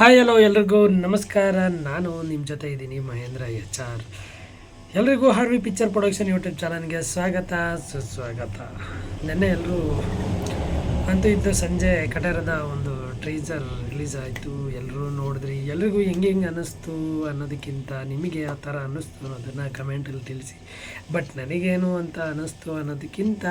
Hi hello ಎಲ್ರಿಗೂ. ನಮಸ್ಕಾರ. ನಾನು ನಿಮ್ಮ ಜೊತೆ ಇದ್ದೀನಿ ಮಹೇಂದ್ರ ಎಚ್ ಆರ್. ಎಲ್ರಿಗೂ ಹಾರ್ವಿ ಪಿಕ್ಚರ್ ಪ್ರೊಡಕ್ಷನ್ ಯೂಟ್ಯೂಬ್ ಚಾನಲ್ಗೆ ಸ್ವಾಗತ. ಸುಸ್ವಾಗತ. ನಿನ್ನೆ ಎಲ್ಲರೂ ಅಂತೂ ಇದ್ದು ಸಂಜೆ ಕಟೇರದ ಒಂದು ಟ್ರೀಸರ್ ರಿಲೀಸ್ ಆಯಿತು ಎಲ್ಲರೂ ನೋಡಿದ್ರಿ. ಎಲ್ರಿಗೂ ಹೆಂಗೆ ಹೆಂಗೆ ಅನ್ನಿಸ್ತು ಅನ್ನೋದಕ್ಕಿಂತ ನಿಮಗೆ ಯಾವ ಥರ ಅನ್ನಿಸ್ತು ಅನ್ನೋದನ್ನು ಕಮೆಂಟಲ್ಲಿ ತಿಳಿಸಿ. ಬಟ್ ನನಗೇನು ಅಂತ ಅನ್ನಿಸ್ತು ಅನ್ನೋದಕ್ಕಿಂತ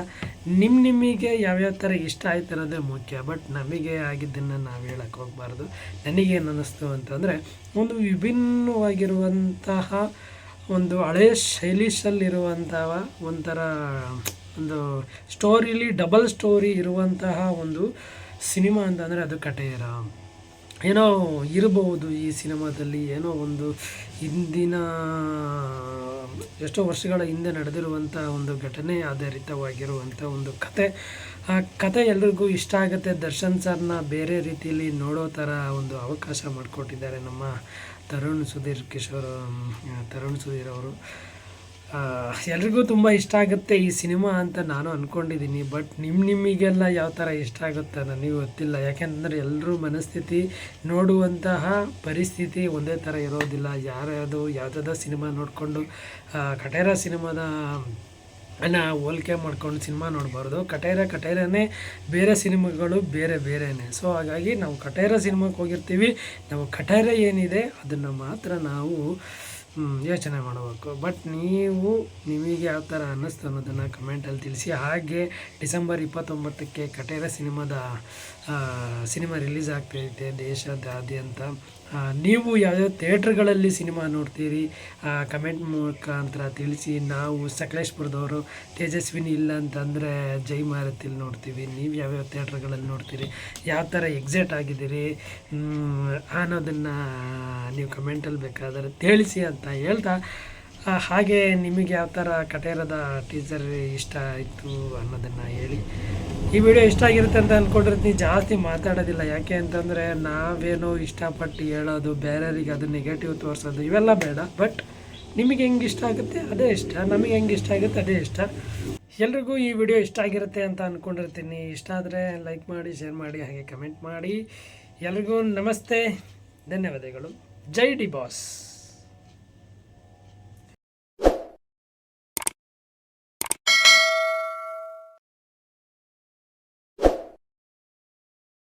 ನಿಮ್ಮ ನಿಮಗೆ ಯಾವ್ಯಾವ ಥರ ಇಷ್ಟ ಆಯ್ತು ಅನ್ನೋದೇ ಮುಖ್ಯ. ಬಟ್ ನಮಗೆ ಆಗಿದ್ದನ್ನು ನಾವು ಹೇಳಕ್ಕೆ ಹೋಗಬಾರ್ದು. ನನಗೇನು ಅನ್ನಿಸ್ತು ಅಂತಂದರೆ, ಒಂದು ವಿಭಿನ್ನವಾಗಿರುವಂತಹ ಒಂದು ಹಳೆಯ ಶೈಲಿಶಲ್ಲಿರುವಂತಹ ಒಂಥರ, ಒಂದು ಸ್ಟೋರಿಲಿ ಡಬಲ್ ಸ್ಟೋರಿ ಇರುವಂತಹ ಒಂದು ಸಿನಿಮಾ ಅಂತಂದರೆ ಅದು ಕಟೆಯರ ಏನೋ ಇರಬಹುದು ಈ ಸಿನಿಮಾದಲ್ಲಿ, ಏನೋ ಒಂದು ಹಿಂದಿನ, ಎಷ್ಟೋ ವರ್ಷಗಳ ಹಿಂದೆ ನಡೆದಿರುವಂಥ ಒಂದು ಘಟನೆ ಆಧಾರಿತವಾಗಿರುವಂಥ ಒಂದು ಕತೆ ಆ ಕತೆ ಎಲ್ರಿಗೂ ಇಷ್ಟ ಆಗುತ್ತೆ. ದರ್ಶನ್ ಸರ್ನ ಬೇರೆ ರೀತಿಯಲ್ಲಿ ನೋಡೋ ಥರ ಒಂದು ಅವಕಾಶ ಮಾಡಿಕೊಟ್ಟಿದ್ದಾರೆ ನಮ್ಮ ತರುಣ್ ಸುಧೀರ್ ಕಿಶೋರ್ ತರುಣ್ ಸುಧೀರ್ ಅವರು. ಎಲ್ರಿಗೂ ತುಂಬ ಇಷ್ಟ ಆಗುತ್ತೆ ಈ ಸಿನಿಮಾ ಅಂತ ನಾನು ಅಂದ್ಕೊಂಡಿದ್ದೀನಿ ಬಟ್ ನಿಮ್ಮ ನಿಮಗೆಲ್ಲ ಯಾವ ಥರ ಇಷ್ಟ ಆಗುತ್ತೆ ನನಗೆ ಗೊತ್ತಿಲ್ಲ. ಯಾಕೆಂದರೆ ಎಲ್ಲರೂ ಮನಸ್ಥಿತಿ ನೋಡುವಂತಹ ಪರಿಸ್ಥಿತಿ ಒಂದೇ ಥರ ಇರೋದಿಲ್ಲ. ಯಾರ್ಯಾವುದು ಯಾವುದಾದ ಸಿನಿಮಾ ನೋಡಿಕೊಂಡು ಕಟೇರ ಸಿನಿಮಾದ ಅನ್ನ ಹೋಲಿಕೆ ಮಾಡ್ಕೊಂಡು ಸಿನಿಮಾ ನೋಡಬಾರ್ದು. ಕಟೇರ ಕಟೇರನೇ ಬೇರೆ ಸಿನಿಮಾಗಳು ಬೇರೆ ಬೇರೆನೇ. ಸೊ ಹಾಗಾಗಿ ನಾವು ಕಟೇರ ಸಿನಿಮಾಕ್ಕೆ ಹೋಗಿರ್ತೀವಿ. ನಾವು ಕಟೇರ ಏನಿದೆ ಅದನ್ನು ಮಾತ್ರ ನಾವು ಯೋಚನೆ ಮಾಡಬೇಕು. ಬಟ್ ನೀವು ನಿಮಗೆ ಯಾವ ಥರ ಅನ್ನಿಸ್ತು ಅನ್ನೋದನ್ನು ಕಮೆಂಟಲ್ಲಿ ತಿಳಿಸಿ. ಹಾಗೆ ಡಿಸೆಂಬರ್ ಇಪ್ಪತ್ತೊಂಬತ್ತಕ್ಕೆ ಕಟೇರ ಸಿನಿಮಾದ ಸಿನಿಮಾ ರಿಲೀಸ್ ಆಗ್ತೈತೆ ದೇಶದಾದ್ಯಂತ. ನೀವು ಯಾವ್ಯಾವ ಥಿಯೇಟ್ರ್ಗಳಲ್ಲಿ ಸಿನಿಮಾ ನೋಡ್ತೀರಿ? ಕಮೆಂಟ್ ಮುಖಾಂತರ ತಿಳಿಸಿ. ನಾವು ಸಕಲೇಶ್ಪುರದವರು, ತೇಜಸ್ವಿನಿ ಇಲ್ಲ ಅಂತಂದರೆ ಜೈ ಮಾರುತಿಲಿ ನೋಡ್ತೀವಿ. ನೀವು ಯಾವ್ಯಾವ ಥಿಯೇಟ್ರ್ಗಳಲ್ಲಿ ನೋಡ್ತೀರಿ? ಯಾವ ಥರ ಎಕ್ಸೈಟ್ ಆಗಿದ್ದೀರಿ? ಅನ್ನೋದನ್ನು ನೀವು ಕಮೆಂಟಲ್ಲಿ ಬೇಕಾದರೆ ತಿಳಿಸಿ ಅಂತ ಹೇಳ್ತಾ ಹಾಗೆ ನಿಮಗೆ ಯಾವ ಥರ ಕಟೇರದ ಟೀಸರ್ ಇಷ್ಟ ಆಯಿತು ಅನ್ನೋದನ್ನು ಹೇಳಿ. ಈ ವಿಡಿಯೋ ಇಷ್ಟ ಆಗಿರುತ್ತೆ ಅಂತ ಅಂದ್ಕೊಂಡಿರ್ತೀನಿ ಜಾಸ್ತಿ ಮಾತಾಡೋದಿಲ್ಲ. ಯಾಕೆ ಅಂತಂದರೆ ನಾವೇನೋ ಇಷ್ಟಪಟ್ಟು ಹೇಳೋದು, ಬೇರೆಯವ್ರಿಗೆ ಅದು ನೆಗೆಟಿವ್ ತೋರಿಸೋದು, ಇವೆಲ್ಲ ಬೇಡ. ಬಟ್ ನಿಮಗೆ ಹೆಂಗೆ ಇಷ್ಟ ಆಗುತ್ತೆ, ಅದೇ ಇಷ್ಟ. ನಮಗೆ ಹೆಂಗೆ ಇಷ್ಟ ಆಗುತ್ತೆ, ಅದೇ ಇಷ್ಟ. ಎಲ್ರಿಗೂ ಈ ವಿಡಿಯೋ ಇಷ್ಟ ಆಗಿರುತ್ತೆ ಅಂತ ಅಂದ್ಕೊಂಡಿರ್ತೀನಿ ಇಷ್ಟ ಆದರೆ ಲೈಕ್ ಮಾಡಿ ಶೇರ್ ಮಾಡಿ, ಹಾಗೆ ಕಮೆಂಟ್ ಮಾಡಿ. ಎಲ್ರಿಗೂ ನಮಸ್ತೆ. ಧನ್ಯವಾದಗಳು. ಜೈ ಡಿ ಬಾಸ್.